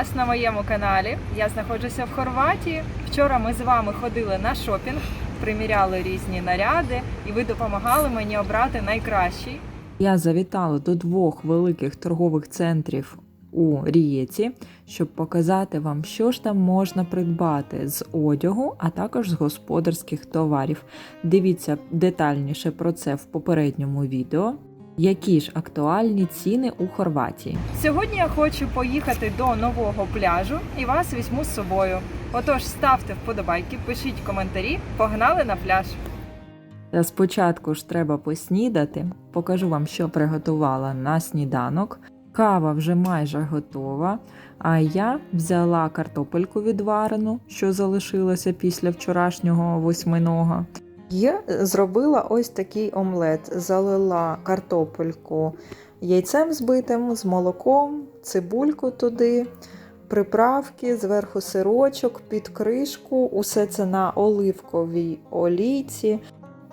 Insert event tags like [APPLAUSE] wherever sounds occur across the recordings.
вас на моєму каналі. Я знаходжуся в Хорватії. Вчора ми з вами ходили на шопінг, приміряли різні наряди, і ви допомагали мені обрати найкращий. Я завітала до двох великих торгових центрів у Рієці, щоб показати вам, що ж там можна придбати з одягу, а також з господарських товарів. Дивіться детальніше про це в попередньому відео. Які ж актуальні ціни у Хорватії? Сьогодні я хочу поїхати до нового пляжу і вас візьму з собою. Отож, ставте вподобайки, пишіть коментарі, погнали на пляж. Та спочатку ж треба поснідати. Покажу вам, що приготувала на сніданок. Кава вже майже готова. А я взяла картопельку відварену, що залишилося після вчорашнього восьминого. Я зробила ось такий омлет, залила картопельку яйцем збитим з молоком, цибульку туди, приправки, зверху сирочок, під кришку, усе це на оливковій олійці.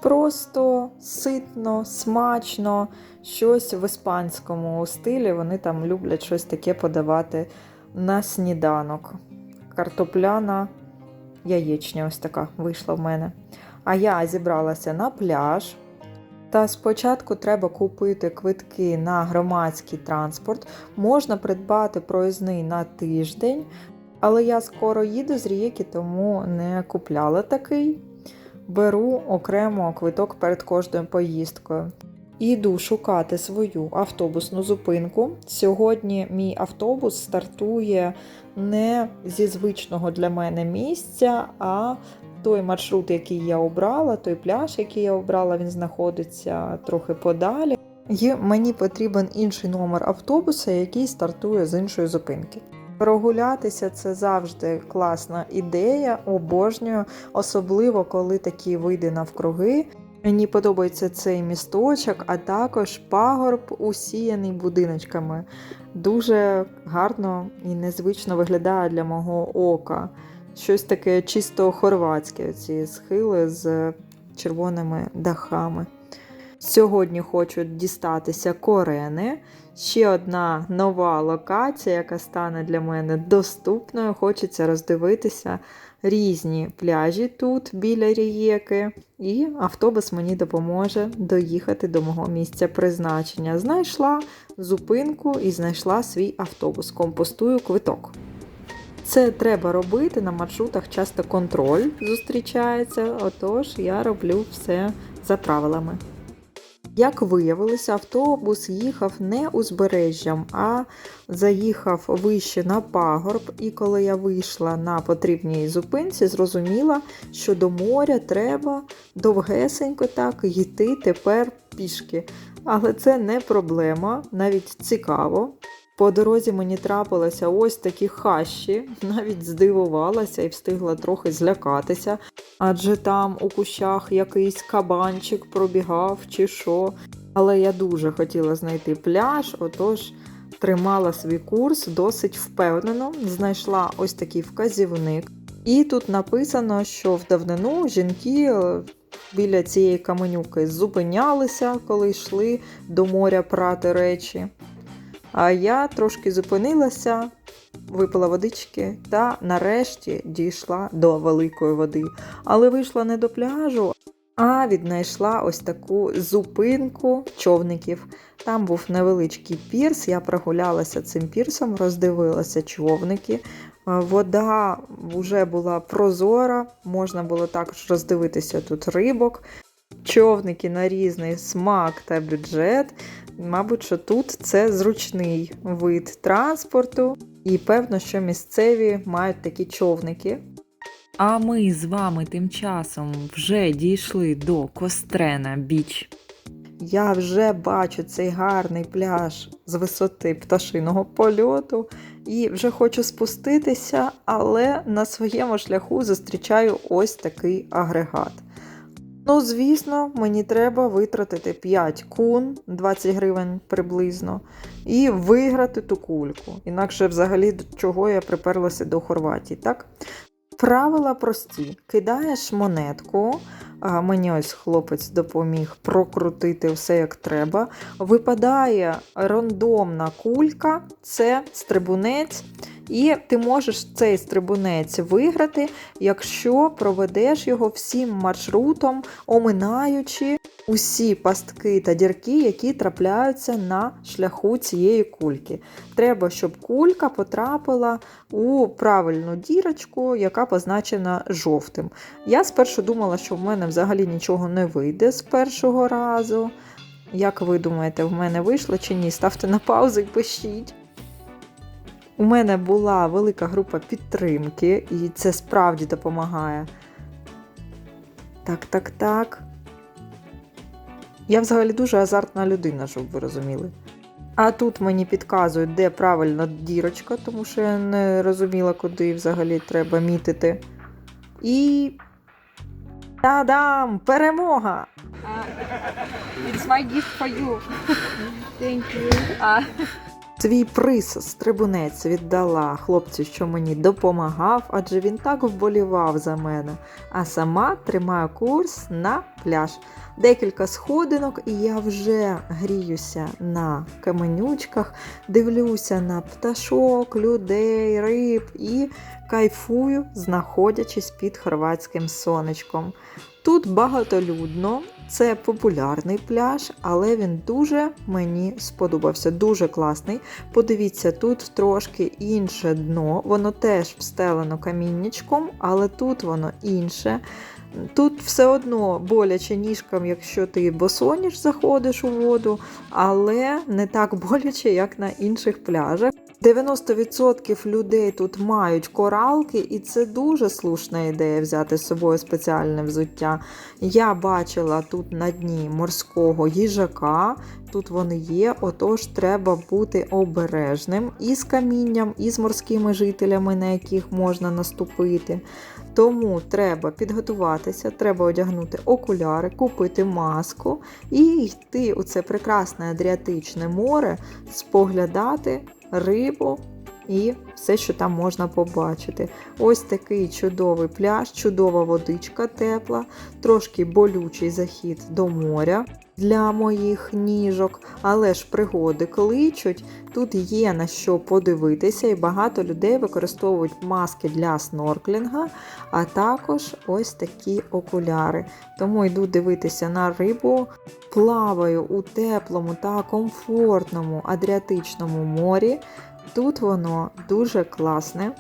Просто ситно, смачно, щось в іспанському стилі. Вони там люблять щось таке подавати на сніданок. Картопляна яєчня ось така вийшла в мене. А я зібралася на пляж. Та спочатку треба купити квитки на громадський транспорт. Можна придбати проїзний на тиждень, але я скоро їду з Рієки, тому не купляла такий. Беру окремо квиток перед кожною поїздкою. Іду шукати свою автобусну зупинку. Сьогодні мій автобус стартує не зі звичного для мене місця, а той маршрут, який я обрала, той пляж, який я обрала, він знаходиться трохи подалі. І мені потрібен інший номер автобуса, який стартує з іншої зупинки. Прогулятися це завжди класна ідея, обожнюю, особливо коли такі види навкруги. Мені подобається цей місточок, а також пагорб, усіяний будиночками. Дуже гарно і незвично виглядає для мого ока. Щось таке чисто хорватське, ці схили з червоними дахами. Сьогодні хочу дістатися корени. Ще одна нова локація, яка стане для мене доступною. Хочеться роздивитися різні пляжі тут біля рієки, і автобус мені допоможе доїхати до мого місця призначення. Знайшла зупинку і знайшла свій автобус. Компостую квиток. Це треба робити на маршрутах. Часто контроль зустрічається, отож я роблю все за правилами. Як виявилося, автобус їхав не узбережжям, а заїхав вище на пагорб. І коли я вийшла на потрібній зупинці, зрозуміла, що до моря треба довгесенько так йти тепер пішки. Але це не проблема, навіть цікаво. По дорозі мені трапилися ось такі хащі, навіть здивувалася і встигла трохи злякатися, адже там у кущах якийсь кабанчик пробігав чи що. Але я дуже хотіла знайти пляж, отож тримала свій курс досить впевнено, знайшла ось такий вказівник. І тут написано, що в давнину жінки е, біля цієї каменюки зупинялися, коли йшли до моря прати речі. А я трошки зупинилася, випила водички та нарешті дійшла до великої води. Але вийшла не до пляжу, а віднайшла ось таку зупинку човників. Там був невеличкий пірс. Я прогулялася цим пірсом, роздивилася човники. Вода вже була прозора, можна було також роздивитися тут рибок. Човники на різний смак та бюджет. Мабуть, що тут це зручний вид транспорту, і певно, що місцеві мають такі човники. А ми з вами тим часом вже дійшли до Кострена Біч. Я вже бачу цей гарний пляж з висоти пташиного польоту і вже хочу спуститися, але на своєму шляху зустрічаю ось такий агрегат. Ну, звісно, мені треба витратити 5 кун, 20 гривень приблизно, і виграти ту кульку. Інакше, взагалі, до чого я приперлася до Хорватії, так? Правила прості: кидаєш монетку. Мені ось хлопець допоміг прокрутити все як треба. Випадає рандомна кулька, це стрибунець, І ти можеш цей стрибунець виграти, якщо проведеш його всім маршрутом, оминаючи усі пастки та дірки, які трапляються на шляху цієї кульки. Треба, щоб кулька потрапила у правильну дірочку, яка позначена жовтим. Я спершу думала, що в мене взагалі нічого не вийде з першого разу. Як ви думаєте, в мене вийшло чи ні? Ставте на паузу і пишіть. У мене була велика група підтримки, і це справді допомагає. Так, так, так. Я взагалі дуже азартна людина, щоб ви розуміли. А тут мені підказують, де правильна дірочка, тому що я не розуміла, куди взагалі треба мітити. І. Та-дам! Перемога! It's my gift for you. [LAUGHS] Thank you. Свій приз стрибунець віддала хлопцю, що мені допомагав, адже він так вболівав за мене. А сама тримаю курс на пляж. Декілька сходинок, і я вже гріюся на каменючках, дивлюся на пташок, людей, риб і кайфую, знаходячись під хорватським сонечком. Тут багатолюдно, це популярний пляж, але він дуже мені сподобався. Дуже класний. Подивіться, тут трошки інше дно, воно теж встелено каміннячком, але тут воно інше. Тут все одно боляче ніжкам, якщо ти босоніж заходиш у воду, але не так [LAUGHS] боляче, як на інших пляжах. 90% людей тут мають коралки, і це дуже слушна ідея взяти з собою спеціальне взуття. Я бачила тут на дні морського їжака, тут вони є, отож треба бути обережним і з камінням, і з морськими жителями, на яких можна наступити. Тому треба підготуватися, треба одягнути окуляри, купити маску і йти у це прекрасне Адріатичне море, споглядати рибу і все, що там можна побачити. Ось такий чудовий пляж, чудова водичка тепла, трошки болючий захід до моря для моїх ніжок, але ж пригоди кличуть. Тут є на що подивитися, і багато людей використовують маски для снорклінга, а також ось такі окуляри. Тому йду дивитися на рибу, плаваю у теплому та комфортному Адріатичному морі. Тут воно дуже класне.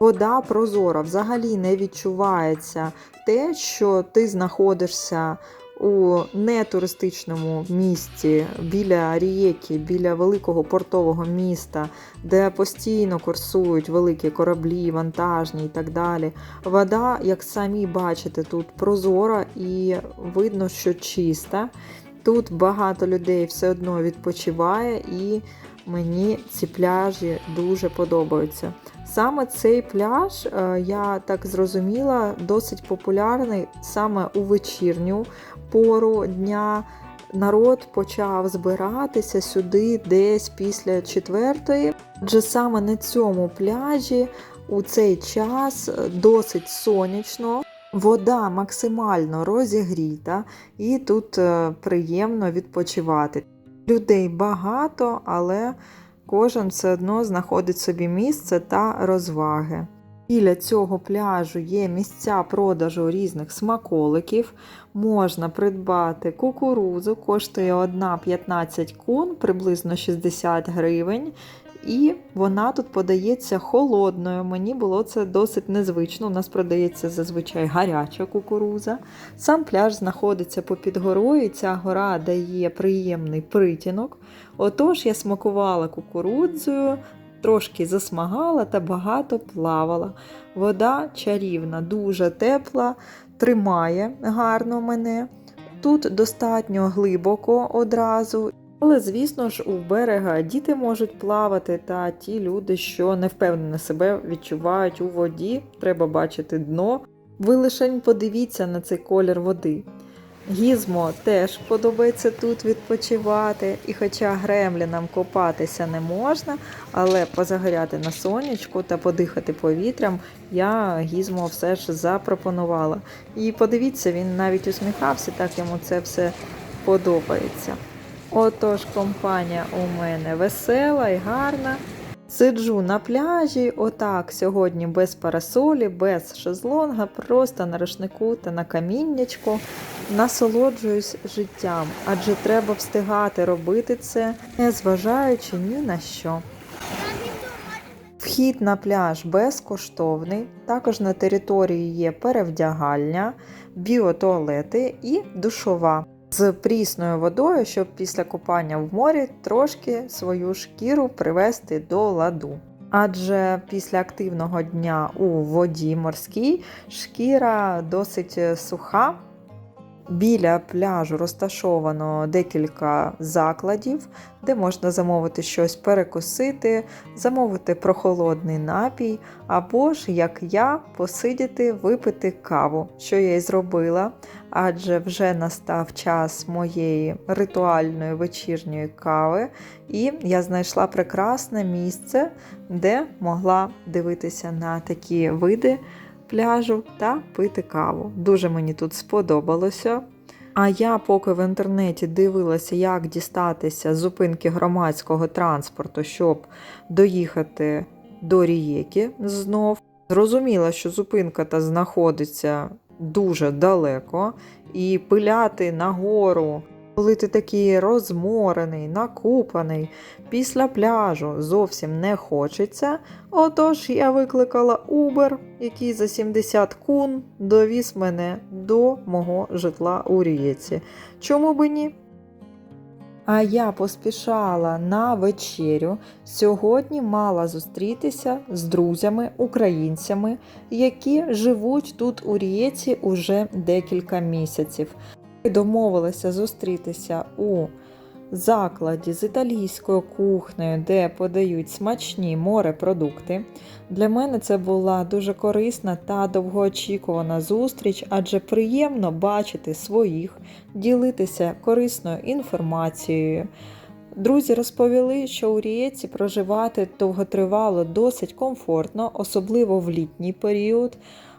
Вода прозора, взагалі не відчувається те, що ти знаходишся у нетуристичному місті біля ріки, біля великого портового міста, де постійно курсують великі кораблі, вантажні і так далі. Вода, як самі бачите, тут прозора і видно, що чиста. Тут багато людей все одно відпочиває, і мені ці пляжі дуже подобаються. Саме цей пляж, е, я так зрозуміла, досить популярний саме у вечірню пору дня. Народ почав збиратися сюди десь після четвертої, адже саме на цьому пляжі у цей час досить сонячно. Вода максимально розігріта, і тут е, приємно відпочивати. Людей багато, але кожен все одно знаходить собі місце та розваги. Біля цього пляжу є місця продажу різних смаколиків. Можна придбати кукурузу, коштує одна 15 кун, приблизно 60 гривень. І вона тут подається холодною. Мені було це досить незвично. У нас продається зазвичай гаряча кукуруза. Сам пляж знаходиться попід горою, і ця гора дає приємний притінок. Отож, я смакувала кукурудзою, трошки засмагала та багато плавала. Вода чарівна, дуже тепла, тримає гарно мене. Тут достатньо глибоко одразу. Але, звісно ж, у берега діти можуть плавати, та ті люди, що не впевнено себе відчувають у воді, треба бачити дно. Ви лишень подивіться на цей колір води. Гізмо теж подобається тут відпочивати, і хоча гремлінам копатися не можна, але позагоряти на сонячку та подихати повітрям, я гізмо все ж запропонувала. І подивіться, він навіть усміхався, так йому це все подобається. Отож, компанія у мене весела і гарна. Сиджу на пляжі, отак сьогодні без парасолі, без шезлонга, просто на рушнику та на каміннячку. Насолоджуюсь життям, адже треба встигати робити це, не зважаючи ні на що. Вхід на пляж безкоштовний. Також на території є перевдягальня, біотуалети і душова з прісною водою, щоб після купання в морі трошки свою шкіру привести до ладу. Адже після активного дня у воді морській шкіра досить суха. Біля пляжу розташовано декілька закладів, де можна замовити щось перекусити, замовити прохолодний напій, або ж, як я, посидіти, випити каву, що я й зробила, адже вже настав час моєї ритуальної вечірньої кави, і я знайшла прекрасне місце, де могла дивитися на такі види пляжу та пити каву. Дуже мені тут сподобалося. А я поки в інтернеті дивилася, як дістатися з зупинки громадського транспорту, щоб доїхати до Рієки знов. Зрозуміла, що зупинка та знаходиться дуже далеко, і пиляти нагору, коли ти такий розморений, накупаний, після пляжу зовсім не хочеться. Отож я викликала Uber, який за 70 кун довіз мене до мого житла у Рієці. Чому би ні? А я поспішала на вечерю. Сьогодні мала зустрітися з друзями, українцями, які живуть тут у Рієці уже декілька місяців. Домовилася зустрітися у закладі з італійською кухнею, де подають смачні морепродукти. Для мене це була дуже корисна та довгоочікувана зустріч, адже приємно бачити своїх, ділитися корисною інформацією. Друзі розповіли, що у Рієці проживати довготривало досить комфортно, особливо в літній період.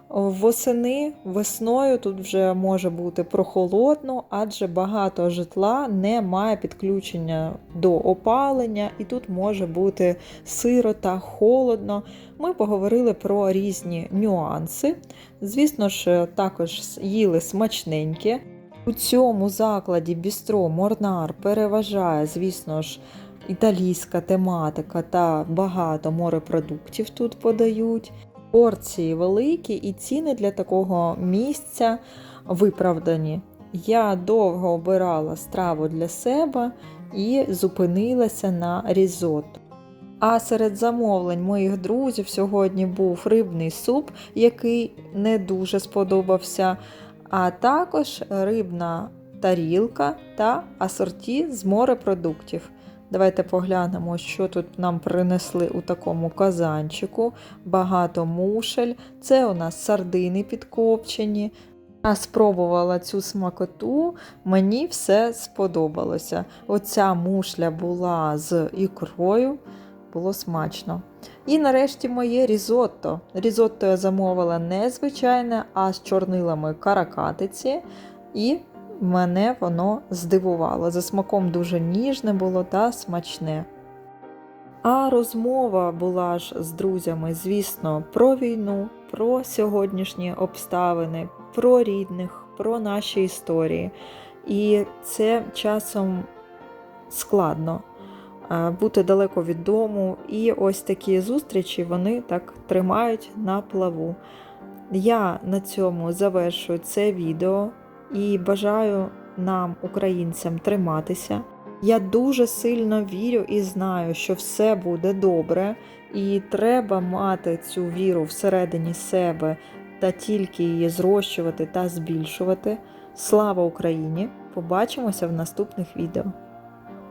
Восени, весною тут вже може бути прохолодно, адже багато житла не має підключення до опалення, і тут може бути сиро та холодно. Ми поговорили про різні нюанси. Звісно ж, також їли смачненьке. У цьому закладі Бістро Морнар переважає, звісно ж, італійська тематика та багато морепродуктів тут подають. Порції великі і ціни для такого місця виправдані. Я довго обирала страву для себе і зупинилася на різотто. А серед замовлень моїх друзів сьогодні був рибний суп, який не дуже сподобався, а також рибна тарілка та асорті з морепродуктів. Давайте поглянемо, що тут нам принесли у такому казанчику. Багато мушель. Це у нас сардини підкопчені. Я спробувала цю смакоту, мені все сподобалося. Оця мушля була з ікрою, було смачно. І нарешті моє різотто. Різотто я замовила не звичайне, а з чорнилами каракатиці. І мене воно здивувало. За смаком дуже ніжне було та смачне. А розмова була ж з друзями, звісно, про війну, про сьогоднішні обставини, про рідних, про наші історії. І це часом складно е, бути далеко від дому. І ось такі зустрічі вони так тримають на плаву. Я на цьому завершую це відео і бажаю нам, українцям, триматися. Я дуже сильно вірю і знаю, що все буде добре, і треба мати цю віру всередині себе та тільки її зрощувати та збільшувати. Слава Україні! Побачимося в наступних відео.